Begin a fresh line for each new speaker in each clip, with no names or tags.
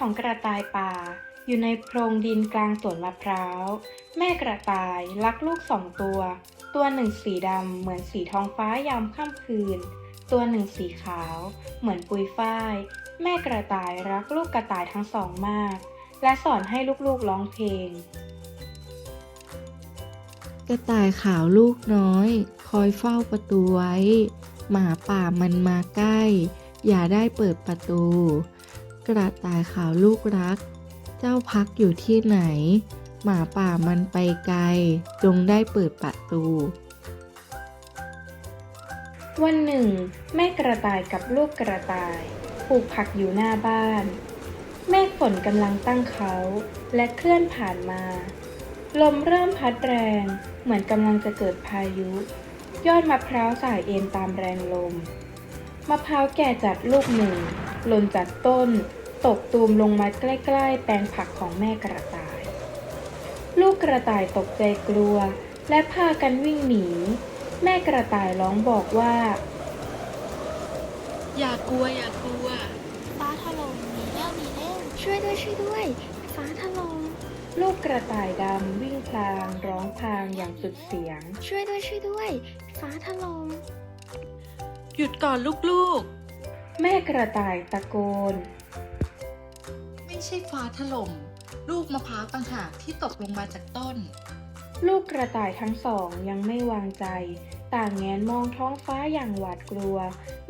ของกระต่ายป่า อยู่ในโพรงดินกลางสวนมะพร้าว แม่กระต่ายรักลูกสองตัว ตัวหนึ่งสีดำเหมือนสีทองฟ้ายามค่ำคืน ตัวหนึ่งสีขาว เหมือนปุยฝ้าย แม่กระต่ายรักลูกกระต่ายทั้งสองมาก และสอนให้ลูกๆร้องเพลง
กระต่ายขาวลูกน้อย คอยเฝ้าประตูไว้ หมาป่ามันมาใกล้ อย่าได้เปิดประตู กระต่ายขาวลูกรัก เจ้าพักอยู่ที่ไหน หมาป่ามันไปไกล จงได้เปิดประตู
วันหนึ่ง แม่กระต่ายกับลูกกระต่ายปลูกผักอยู่หน้าบ้านเมฆฝนกำลังตั้งเขาและเคลื่อนผ่านมา ลมเริ่มพัดแรงเหมือนกำลังจะเกิดพายุ ยอดมะพร้าวสายเอ็นตามแรงลมมะพร้าวแก่จัดลูกหนึ่งหล่นจากต้น ตกตูมลงมาใกล้ๆ แปลงผักของแม่กระต่าย ลูกกระต่ายตกใจกลัว และพากันวิ่งหนี แม่กระต่ายร้องบอกว่า
อย่ากลัวอย่ากลัว
ฟ้าถล่มหนีเร็วหนีเร็วช่วยด้วยช่วยด้วย ฟ้าถล่ม
ลูกกระต่ายดำวิ่งพลางร้องพลางอย่างสุดเสียง
ช่วยด้วยช่วยด้วย ฟ้าถล่ม
หยุดก่อนลูก
แม่กระต่ายตะโกน
ๆ ไม่ใช่ฟ้าถล่ม ลูกมะพร้าวต่างหากที่ตกลงมาจากต้น
ลูกกระต่ายทั้งสองยังไม่วางใจ ต่างแงนมองท้องฟ้าอย่างหวาดกลัว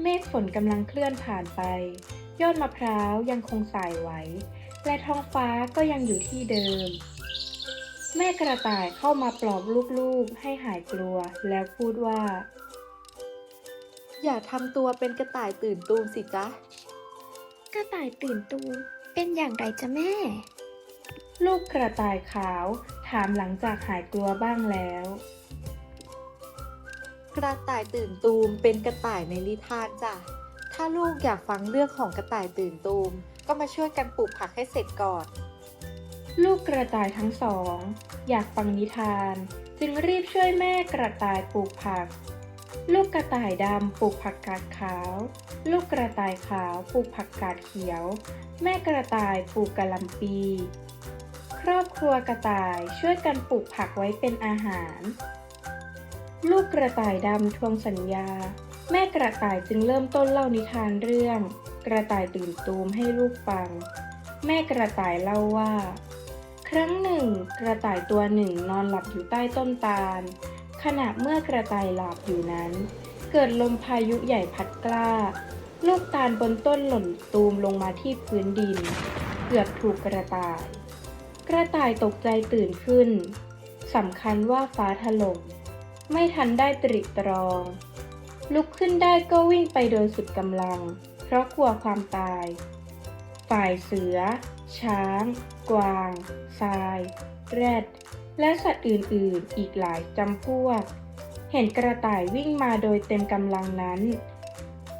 เมฆฝนกำลังเคลื่อนผ่านไป ยอดมะพร้าวยังคงสายไหว และท้องฟ้าก็ยังอยู่ที่เดิม แม่กระต่ายเข้ามาปลอบลูกๆให้หายกลัวแล้วพูดว่า
อย่าทำตัวเป็นกระต่ายตื่นตูมสิจ๊ะ
กระต่ายตื่นตูม เป็นอย่างไรจ๊ะแม่
ลูกกระต่ายขาวถามหลังจากหายกลัวบ้างแล้ว
กระต่ายตื่นตูมเป็นกระต่ายในนิทานจ้ะ ถ้าลูกอยากฟังเรื่องของกระต่ายตื่นตูม ก็มาช่วยกันปลูกผักให้เสร็จก่อน
ลูกกระต่ายทั้งสอง อยากฟังนิทาน จึงรีบช่วยแม่กระต่ายปลูกผัก ลูกกระต่ายดำปลูกผักกาดขาว ลูกกระต่ายขาวปลูกผักกาดเขียว แม่กระต่ายปลูกกะหล่ำปี ครอบครัวกระต่ายช่วยกันปลูกผักไว้เป็นอาหาร ลูกกระต่ายดำทวงสัญญา แม่กระต่ายจึงเริ่มต้นเล่านิทานเรื่อง กระต่ายตื่นตูมให้ลูกฟัง แม่กระต่ายเล่าว่า ครั้งหนึ่ง กระต่ายตัวหนึ่งนอนหลับอยู่ใต้ต้นตาล ขณะเมื่อกระต่ายหลับอยู่นั้น เกิดลมพายุใหญ่พัดกล้า ลูกตาลบนต้นหล่นตูมลงมาที่พื้นดิน เกือบถูกกระต่าย กระต่ายตกใจตื่นขึ้นสำคัญว่าฟ้าถล่มไม่ทันได้ตริตรอง ลุกขึ้นได้ก็วิ่งไปโดยสุดกำลัง เพราะกลัวความตาย ฝ่ายเสือ ช้าง กวาง ทราย แรด และสัตว์อื่น ๆ อีกหลายจำพวก เห็นกระต่ายวิ่งมาโดยเต็มกำลังนั้น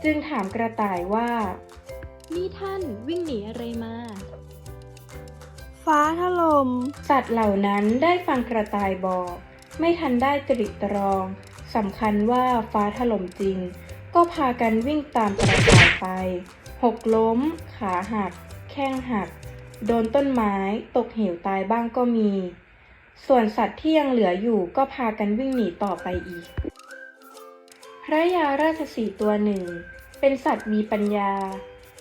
จึงถามกระต่ายว่า นี่ท่านวิ่งหนีอะไรมา
ฟ้าถล่ม
สัตว์เหล่านั้นได้ฟังกระต่ายบอก ไม่ทันได้ตริตรองสำคัญว่าฟ้าถล่มจริง ก็พากันวิ่งตามกระต่ายไป หกล้ม ขาหัก แข้งหัก โดนต้นไม้ ตกเหวตายบ้างก็มี ส่วนสัตว์ที่ยังเหลืออยู่ก็พากันวิ่งหนีต่อไปอีกพ ระยาราชสีห์ตัวหนึ่ง เป็นสัตว์มีปัญญา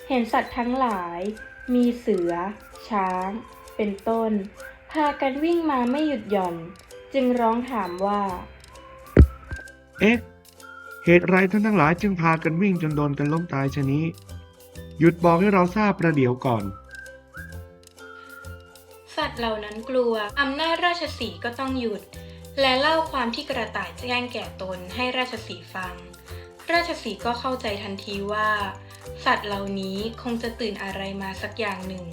เห็นสัตว์ทั้งหลาย มีเสือ ช้าง เป็นต้น พากันวิ่งมาไม่หยุดหย่อน จึงร้องถามว่า
เอ๊ะ เหตุไรท่านทั้งหลายจึงพากันวิ่งจนโดนกันล้มตายชะนี้ หยุดบอกให้เราทราบประเดี๋ยวก่อน
สัตว์เหล่านั้นกลัวอำนาจราชสีห์ก็ต้องหยุด และเล่าความที่กระต่ายแจ้งแก่ตนให้ราชสีห์ฟัง ราชสีห์ก็เข้าใจทันทีว่า สัตว์เหล่านี้คงจะตื่นอะไรมาสักอย่างหนึ่ง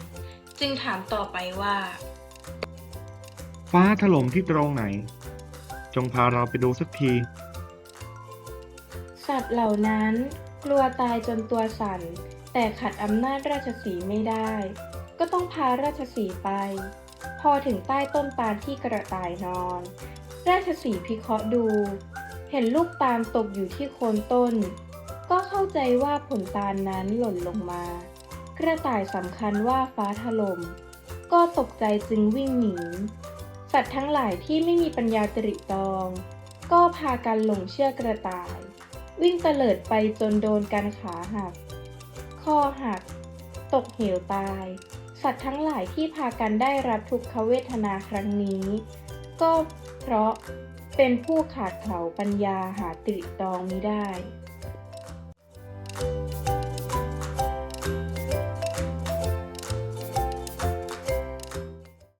จึงถามต่อไปว่า
ฟ้าถล่มที่ตรงไหน จงพาเราไปดูสักที
สัตว์เหล่านั้นกลัวตายจนตัวสั่น แต่ขัดอำนาจราชสีห์ไม่ได้ ก็ต้องพาราชสีห์ไป พอถึงใต้ต้นตาลที่กระต่ายนอน ราชสีพิเคราะห์ดู เห็นลูกตาลตกอยู่ที่โคนต้น ก็เข้าใจว่าผลตาลนั้นหล่นลงมา กระต่ายสำคัญว่าฟ้าถล่มก็ตกใจจึงวิ่งหนีสัตว์ทั้งหลายที่ไม่มีปัญญาตริตรอง ก็พากันหลงเชื่อกระต่าย วิ่งเตลิดไปจนโดนกันขาหักคอหัก ตกเหวตาย สัตว์ทั้งหลายที่พากันได้รับทุกขเวทนาครั้งนี้ ก็ เพราะเป็นผู้ขาดเขลาปัญญาหาตริตรองมิได้